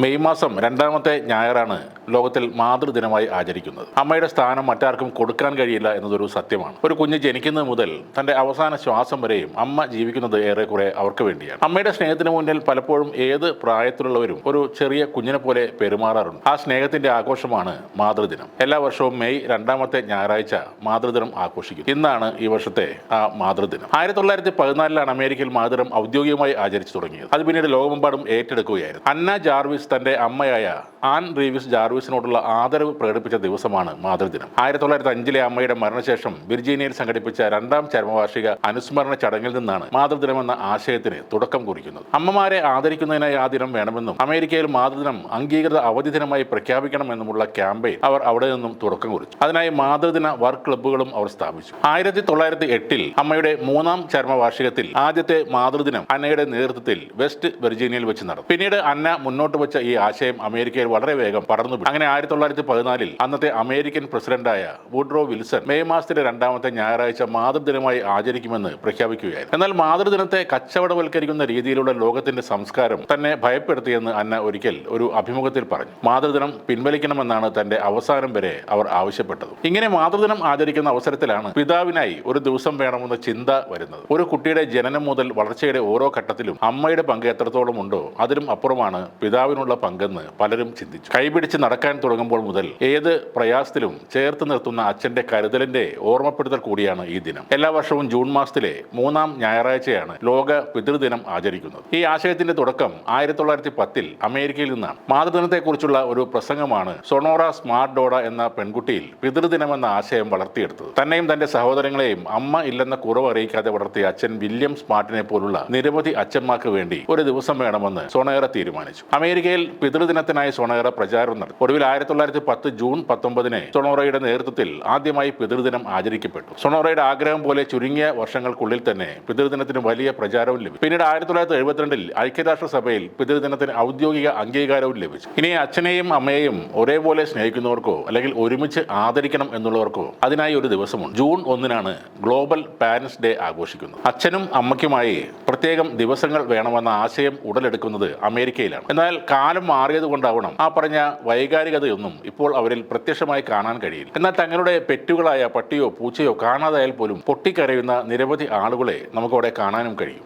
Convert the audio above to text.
May മാസം രണ്ടാമത്തെ ഞായറാണ്. ലോകത്തിൽ മാതൃദിനമായി ആചരിക്കുന്നത്. അമ്മയുടെ സ്ഥാനം മറ്റാർക്കും കൊടുക്കാൻ കഴിയില്ല എന്നതൊരു സത്യമാണ്. ഒരു കുഞ്ഞ് ജനിക്കുന്നത് മുതൽ തന്റെ അവസാന ശ്വാസം വരെയും അമ്മ ജീവിക്കുന്നത് ഏറെക്കുറെ അവർക്ക് വേണ്ടിയാണ്. അമ്മയുടെ സ്നേഹത്തിന് മുന്നിൽ പലപ്പോഴും ഏത് പ്രായത്തിലുള്ളവരും ഒരു ചെറിയ കുഞ്ഞിനെ പോലെ പെരുമാറാറുണ്ട്. ആ സ്നേഹത്തിന്റെ ആഘോഷമാണ് മാതൃദിനം. എല്ലാ വർഷവും മെയ് രണ്ടാമത്തെ ഞായറാഴ്ച മാതൃദിനം ആഘോഷിക്കും ഇന്നാണ് ഈ വർഷത്തെ ആ മാതൃദിനം. ആയിരത്തി തൊള്ളായിരത്തി പതിനാലിലാണ് അമേരിക്കയിൽ മാതൃദിനം ഔദ്യോഗികമായി ആചരിച്ചു തുടങ്ങിയത്. അത് പിന്നീട് ലോകമെമ്പാടും ഏറ്റെടുക്കുകയായിരുന്നു. അന്ന ജാർവിസ് തന്റെ അമ്മയായ ആൻ റീവിസ് ജാർവിസിനോടുള്ള ആദരവ് പ്രകടിപ്പിച്ച ദിവസമാണ് മാതൃദിനം. ആയിരത്തി തൊള്ളായിരത്തി അഞ്ചിലെ അമ്മയുടെ മരണശേഷം വിർജീനിയയിൽ സംഘടിപ്പിച്ച രണ്ടാം ചരമവാർഷിക അനുസ്മരണ ചടങ്ങിൽ നിന്നാണ് മാതൃദിനം എന്ന ആശയത്തിന് തുടക്കം കുറിക്കുന്നത്. അമ്മമാരെ ആദരിക്കുന്നതിനായി ആ ദിനം വേണമെന്നും അമേരിക്കയിൽ മാതൃദിനം അംഗീകൃത അവധി ദിനമായി പ്രഖ്യാപിക്കണമെന്നുമുള്ള ക്യാമ്പയിൻ അവർ അവിടെ നിന്നും തുടക്കം കുറിച്ചു. അതിനായി മാതൃദിന വർക്ക് ക്ലബ്ബുകളും അവർ സ്ഥാപിച്ചു. ആയിരത്തി തൊള്ളായിരത്തി എട്ടിൽ അമ്മയുടെ മൂന്നാം ചരമവാർഷികത്തിൽ ആദ്യത്തെ മാതൃദിനം അന്നയുടെ നേതൃത്വത്തിൽ വെസ്റ്റ് വെർജീനിയയിൽ വെച്ച് നടന്നു. പിന്നീട് അന്ന മുന്നോട്ട് വെച്ച ഈ ആശയം അമേരിക്കയിൽ വളരെ വേഗം പടർന്നു പിടി- അങ്ങനെ ആയിരത്തി തൊള്ളായിരത്തി പതിനാലിൽ അന്നത്തെ അമേരിക്കൻ പ്രസിഡന്റായ വുഡ്രോ വിൽസൺ മെയ് മാസത്തിലെ രണ്ടാമത്തെ ഞായറാഴ്ച മാതൃദിനമായി ആചരിക്കുമെന്ന് പ്രഖ്യാപിക്കുകയായിരുന്നു. എന്നാൽ മാതൃദിനത്തെ കച്ചവടവൽക്കരിക്കുന്ന രീതിയിലുള്ള ലോകത്തിന്റെ സംസ്കാരം തന്നെ ഭയപ്പെടുത്തിയെന്ന് അന്ന ഒരിക്കൽ ഒരു അഭിമുഖത്തിൽ പറഞ്ഞു. മാതൃദിനം പിൻവലിക്കണമെന്നാണ് തന്റെ അവസാനം വരെ അവർ ആവശ്യപ്പെട്ടത്. ഇങ്ങനെ മാതൃദിനം ആചരിക്കുന്ന അവസരത്തിലാണ് പിതാവിനായി ഒരു ദിവസം വേണമെന്ന ചിന്ത വരുന്നത്. ഒരു കുട്ടിയുടെ ജനനം മുതൽ വളർച്ചയുടെ ഓരോ ഘട്ടത്തിലും അമ്മയുടെ പങ്ക് എത്രത്തോളം ഉണ്ടോ അതിലും അപ്പുറമാണ് പിതാവിനുള്ള പങ്കെന്ന് പലരും ചിന്തിച്ചു. കൈപിടിച്ച് നടക്കാൻ തുടങ്ങുമ്പോൾ മുതൽ ഏത് പ്രയാസത്തിലും ചേർത്ത് നിർത്തുന്ന അച്ഛന്റെ കരുതലിന്റെ ഓർമ്മപ്പെടുത്തൽ കൂടിയാണ് ഈ ദിനം. എല്ലാ വർഷവും ജൂൺ മാസത്തിലെ മൂന്നാം ഞായറാഴ്ചയാണ് ലോക പിതൃദിനം ആചരിക്കുന്നത്. ഈ ആശയത്തിന്റെ തുടക്കം ആയിരത്തി തൊള്ളായിരത്തി പത്തിൽ അമേരിക്കയിൽ നിന്നാണ്. മാതൃദിനത്തെക്കുറിച്ചുള്ള ഒരു പ്രസംഗമാണ് സൊണോറ സ്മാർട്ട് ഡോഡ എന്ന പെൺകുട്ടിയിൽ പിതൃദിനം എന്ന ആശയം വളർത്തിയെടുത്തത്. തന്നെയും തന്റെ സഹോദരങ്ങളെയും അമ്മ ഇല്ലെന്ന കുറവ് അറിയിക്കാതെ വളർത്തിയ അച്ഛൻ വില്യം സ്മാർട്ടിനെ പോലുള്ള നിരവധി അച്ഛന്മാർക്ക് വേണ്ടി ഒരു ദിവസം വേണമെന്ന് സൊണേറ തീരുമാനിച്ചു. അമേരിക്കയിൽ പിതൃദിനത്തിനായി സൊണേറ പ്രചാരണം നടത്തി. ഒടുവിൽ ആയിരത്തി തൊള്ളായിരത്തി പത്ത് ജൂൺ പത്തൊമ്പതിന് സൊണോറയുടെ നേതൃത്വത്തിൽ ആദ്യമായി പിതൃദിനം ആചരിക്കപ്പെട്ടു. സൊണോറയുടെ ആഗ്രഹം പോലെ ചുരുങ്ങിയ വർഷങ്ങൾക്കുള്ളിൽ തന്നെ പിതൃദിനത്തിന് വലിയ പ്രചാരവും ലഭിച്ചു. പിന്നീട് ആയിരത്തി തൊള്ളായിരത്തി എഴുപത്തിരണ്ടിൽ ഐക്യരാഷ്ട്രസഭയിൽ പിതൃദിനത്തിന് ഔദ്യോഗിക അംഗീകാരവും ലഭിച്ചു. ഇനി അച്ഛനെയും അമ്മയെയും ഒരേപോലെ സ്നേഹിക്കുന്നവർക്കോ അല്ലെങ്കിൽ ഒരുമിച്ച് ആദരിക്കണം എന്നുള്ളവർക്കോ അതിനായി ഒരു ദിവസമുണ്ട്. ജൂൺ ഒന്നിനാണ് ഗ്ലോബൽ പാരന്റ്സ് ഡേ ആഘോഷിക്കുന്നത്. അച്ഛനും അമ്മയ്ക്കുമായി പ്രത്യേകം ദിവസങ്ങൾ വേണമെന്ന ആശയം ഉടലെടുക്കുന്നത് അമേരിക്കയിലാണ്. എന്നാൽ കാലം മാറിയത് കൊണ്ടാവണം ആ പറഞ്ഞ വൈകാരികതയൊന്നും ഇപ്പോൾ അവരിൽ പ്രത്യക്ഷമായി കാണാൻ കഴിയില്ല. എന്നാൽ തങ്ങളുടെ പെറ്റുകളായ പട്ടിയോ പൂച്ചയോ കാണാതായാൽ പോലും പൊട്ടിക്കരയുന്ന നിരവധി ആളുകളെ നമുക്കവിടെ കാണാനും കഴിയും.